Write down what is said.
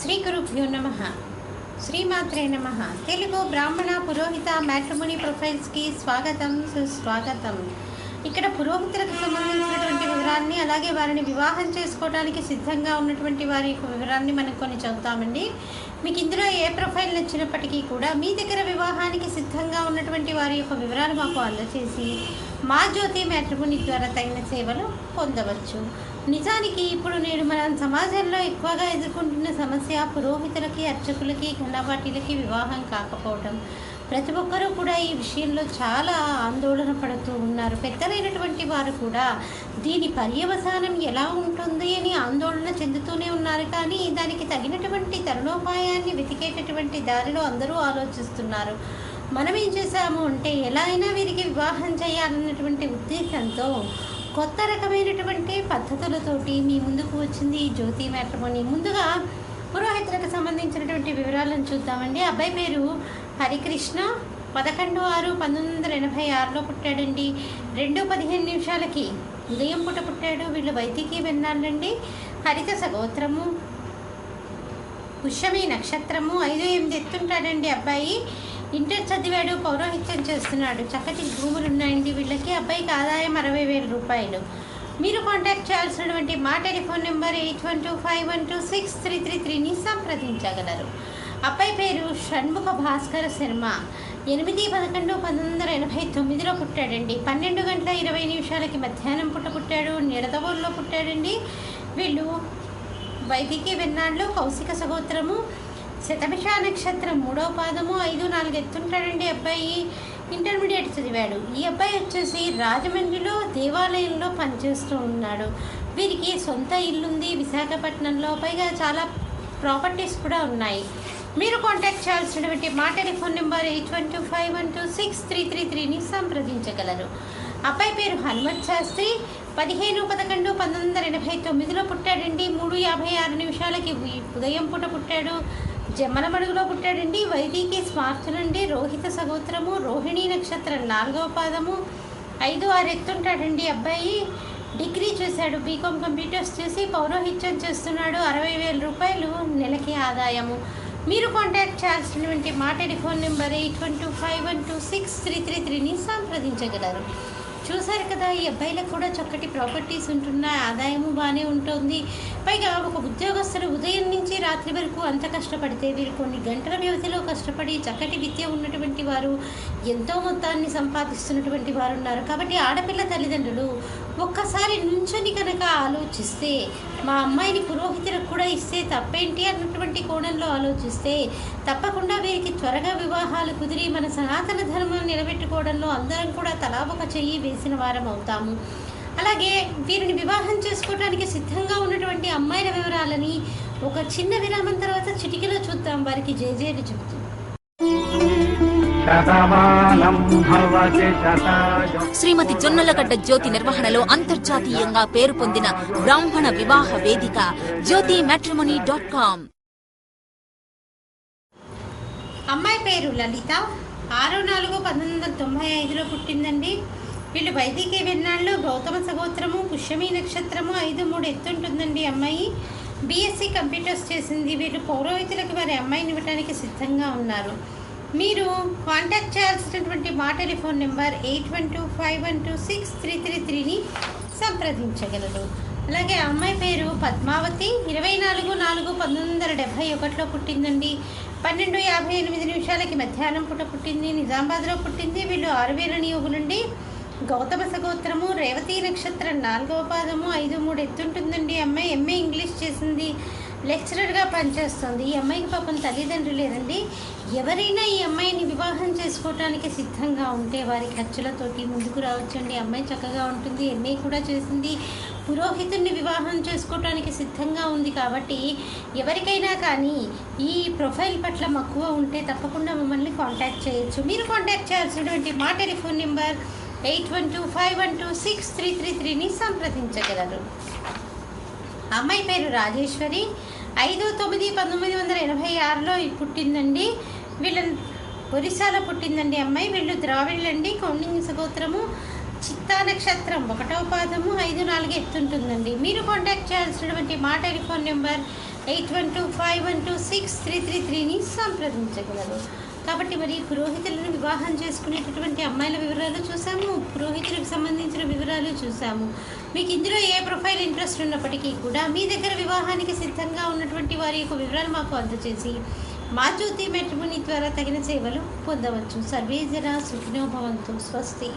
శ్రీ గురుభ్యో నమ. శ్రీమాత్రే నమ. తెలుగు బ్రాహ్మణ పురోహిత మ్యాట్రిమోని ప్రొఫైల్స్కి స్వాగతం సుస్వాగతం. ఇక్కడ పురోహితులకు సంబంధించినటువంటి వివరాన్ని అలాగే వారిని వివాహం చేసుకోవడానికి సిద్ధంగా ఉన్నటువంటి వారి యొక్క వివరాన్ని మనం కొన్ని చదువుతామండి. మీకు ఇందులో ఏ ప్రొఫైల్ నచ్చినప్పటికీ కూడా మీ దగ్గర వివాహానికి సిద్ధంగా ఉన్నటువంటి వారి యొక్క వివరాలు మాకు అందజేసి మా జ్యోతి మ్యాట్రిమోని ద్వారా తగిన సేవలు పొందవచ్చు. నిజానికి ఇప్పుడు నేడు మన సమాజంలో ఎక్కువగా ఎదుర్కొంటున్న సమస్య పురోహితులకి అర్చకులకి ఘనపాటీలకి వివాహం కాకపోవడం ప్రతి ఒక్కరూ కూడా ఈ విషయంలో చాలా ఆందోళన పడుతూ ఉన్నారు. పెద్దలైనటువంటి వారు కూడా దీని పర్యవసానం ఎలా ఉంటుంది అని ఆందోళన చెందుతూనే ఉన్నారు. కానీ దానికి తగినటువంటి తరుణోపాయాన్ని వెతికేటటువంటి దారిలో అందరూ ఆలోచిస్తున్నారు. మనం ఏం చేశాము అంటే ఎలా అయినా వీరికి వివాహం చేయాలన్నటువంటి ఉద్దేశంతో కొత్త రకమైనటువంటి పద్ధతులతోటి మీ ముందుకు వచ్చింది జ్యోతి మ్యాట్రిమోని. ముందుగా పురోహితులకు సంబంధించినటువంటి వివరాలను చూద్దామండి. అబ్బాయి పేరు హరికృష్ణ. పదకొండు ఆరు పంతొమ్మిది వందల ఎనభై ఆరులో పుట్టాడండి. రెండు పదిహేను నిమిషాలకి ఉదయం పూట పుట్టాడు. వీళ్ళు వైద్యకి వెళ్ళాలండి హరిత సగోత్రము. పుష్యమి నక్షత్రము. ఐదు ఎనిమిది ఎత్తుంటాడండి అబ్బాయి. ఇంటర్ చదివాడు పౌరోహిత్యం చేస్తున్నాడు. చక్కటి భూములు ఉన్నాయండి. వీళ్ళకి అబ్బాయికి ఆదాయం అరవై వేల రూపాయలు. మీరు కాంటాక్ట్ చేయాల్సినటువంటి మా telephone number eight one two five one two six three three త్రీని సంప్రదించగలరు. అబ్బాయి పేరు షణ్ముఖ భాస్కర శర్మ. ఎనిమిది పదకొండు పంతొమ్మిది వందల ఎనభై తొమ్మిదిలో పుట్టాడండి. పన్నెండు గంటల ఇరవై నిమిషాలకి మధ్యాహ్నం పుట్ట పుట్టాడు. నిడదవోల్లో పుట్టాడండి. వీళ్ళు వైదికి వెన్నాళ్ళు కౌశిక సహోత్రము శతభిష నక్షత్రం మూడో పాదము ఐదు నాలుగు ఎత్తుంటాడండి అబ్బాయి. ఇంటర్మీడియట్ చదివాడు. ఈ అబ్బాయి వచ్చేసి రాజమండ్రిలో దేవాలయంలో పనిచేస్తూ ఉన్నాడు. వీరికి సొంత ఇల్లుంది. విశాఖపట్నంలో పైగా చాలా ప్రాపర్టీస్ కూడా ఉన్నాయి. మీరు కాంటాక్ట్ చేయాల్సినటువంటి మా telephone number eight one two five one two six three three త్రీని సంప్రదించగలరు. అబ్బాయి పేరు హనుమత్ శాస్త్రి. పదిహేను పదకొండు పంతొమ్మిది వందల ఎనభై తొమ్మిదిలో పుట్టాడండి. మూడు యాభై ఆరు నిమిషాలకి ఉదయం పూట పుట్టాడు. జమ్మలమడుగులో పుట్టాడండి. వైదికి స్మార్థులండి రోహిత సగోత్రము రోహిణి నక్షత్రం నాలుగవ పాదము. ఐదు ఆరు ఎత్తుంటాడండి అబ్బాయి. డిగ్రీ చేశాడు. బీకామ్ కంప్యూటర్స్ చేసి పౌరోహిత్యం చేస్తున్నాడు. అరవై వేల రూపాయలు నెలకి ఆదాయము. మీరు కాంటాక్ట్ చేయాల్సినటువంటి మా telephone number eight one two five one two six three three త్రీని సంప్రదించగలరు. చూసారు కదా ఈ అబ్బాయిలకు కూడా చక్కటి ప్రాపర్టీస్ ఉంటున్నాయి ఆదాయము బాగానే ఉంటుంది. పైగా ఒక ఉద్యోగస్తులు ఉదయం నుంచి రాత్రి వరకు అంత కష్టపడితే వీరు కొన్ని గంటల వ్యవధిలో కష్టపడి చక్కటి విద్య ఉన్నటువంటి వారు ఎంతో మొత్తాన్ని సంపాదిస్తున్నటువంటి వారు ఉన్నారు. కాబట్టి ఆడపిల్ల తల్లిదండ్రులు ఒక్కసారి నుంచొని కనుక ఆలోచిస్తే మా అమ్మాయిని పురోహితులకు కూడా ఇస్తే తప్పేంటి అన్నటువంటి కోణంలో ఆలోచిస్తే తప్పకుండా వీరికి త్వరగా వివాహాలు కుదిరి మన సనాతన ధర్మం నిలబెట్టుకోవడంలో అందరం కూడా తలా ఒక చెయ్యి వేసిన వారం అవుతాము. అలాగే వీరిని వివాహం చేసుకోవడానికి సిద్ధంగా ఉన్నటువంటి అమ్మాయిల వివరాలని ఒక చిన్న విరామం తర్వాత చిటికలో చూద్దాం. వారికి జేజేలు చెబుతూ. శతమానం భవతి శతాయు శ్రీమతి జొన్నలగడ్డ జ్యోతి నిర్వహణలో అంతర్జాతీయంగా పేరు పొందిన బ్రాహ్మణ వివాహ వేదిక జ్యోతి మ్యాట్రిమోనీ డాట్ కామ్ అమ్మాయి పేరు లలిత. ఆరు నాలుగు పంతొమ్మిది వందల తొంభై ఐదులో పుట్టిందండి. వీళ్ళు వైదికి వెన్నాళ్ళు గౌతమ సగోత్రము పుష్యమి నక్షత్రము ఐదు మూడు ఎత్తుంటుందండి అమ్మాయి. బీఎస్సీ కంప్యూటర్స్ చేసింది. వీళ్ళు పౌరోహితులకు వారి అమ్మాయిని ఇవ్వడానికి సిద్ధంగా ఉన్నారు. మీరు కాంటాక్ట్ చేయాల్సినటువంటి మా telephone number eight one two five one two six three three త్రీని సంప్రదించగలరు. అలాగే అమ్మాయి పేరు పద్మావతి. ఇరవై నాలుగు నాలుగు పంతొమ్మిది వందల డెబ్భై ఒకటిలో పుట్టిందండి. పన్నెండు యాభై ఎనిమిది నిమిషాలకి మధ్యాహ్నం పూట పుట్టింది. నిజామాబాద్లో పుట్టింది. వీళ్ళు ఆరువేల నియోగులండి. గౌతమ సగోత్రము రేవతి నక్షత్రం నాలుగవ పాదము ఐదు మూడు ఎత్తుంటుందండి. అమ్మాయి ఎంఏ ఇంగ్లీష్ చేసింది. లెక్చరర్గా పనిచేస్తుంది. ఈ అమ్మాయికి పాపం తల్లిదండ్రులు లేదండి ఎవరైనా ఈ అమ్మాయిని వివాహం చేసుకోవటానికి సిద్ధంగా ఉంటే వారి ఖర్చులతోటి ముందుకు రావచ్చండి. అమ్మాయి చక్కగా ఉంటుంది. ఎంఏ కూడా చేసింది. పురోహితుడిని వివాహం చేసుకోవటానికి సిద్ధంగా ఉంది కాబట్టి ఎవరికైనా కానీ ఈ ప్రొఫైల్ పట్ల మక్కువ ఉంటే తప్పకుండా మమ్మల్ని కాంటాక్ట్ చేయొచ్చు. మీరు కాంటాక్ట్ చేయాల్సినటువంటి మా telephone number eight one two five one two six three three త్రీని సంప్రదించగలరు. అమ్మాయి పేరు రాజేశ్వరి. ఐదు తొమ్మిది పంతొమ్మిది వందల ఎనభై ఆరులో పుట్టిందండి. వీళ్ళ ఒరిస్సాలో పుట్టిందండి అమ్మాయి. వీళ్ళు ద్రావిళ్ళండి కౌండింగ్ సగోత్రము చిత్తా నక్షత్రం ఒకటవ పాదము. ఐదు నాలుగు ఎత్తుంటుందండి మీరు కాంటాక్ట్ చేయాల్సినటువంటి మా telephone number eight one two five one two six three three త్రీని సంప్రదించగలరు. కాబట్టి మరి పురోహితులను వివాహం చేసుకునేటటువంటి అమ్మాయిల వివరాలు చూసాము. పురోహితులకు సంబంధించిన వివరాలు చూసాము. మీకు ఇందులో ఏ ప్రొఫైల్ ఇంట్రెస్ట్ ఉన్నప్పటికీ కూడా మీ దగ్గర వివాహానికి సిద్ధంగా ఉన్నటువంటి వారి యొక్క వివరాలు మాకు అందజేసి మా జ్యోతి మెట్రిమోని ద్వారా తగిన సేవలు పొందవచ్చు. సర్వే జన స్వస్తి.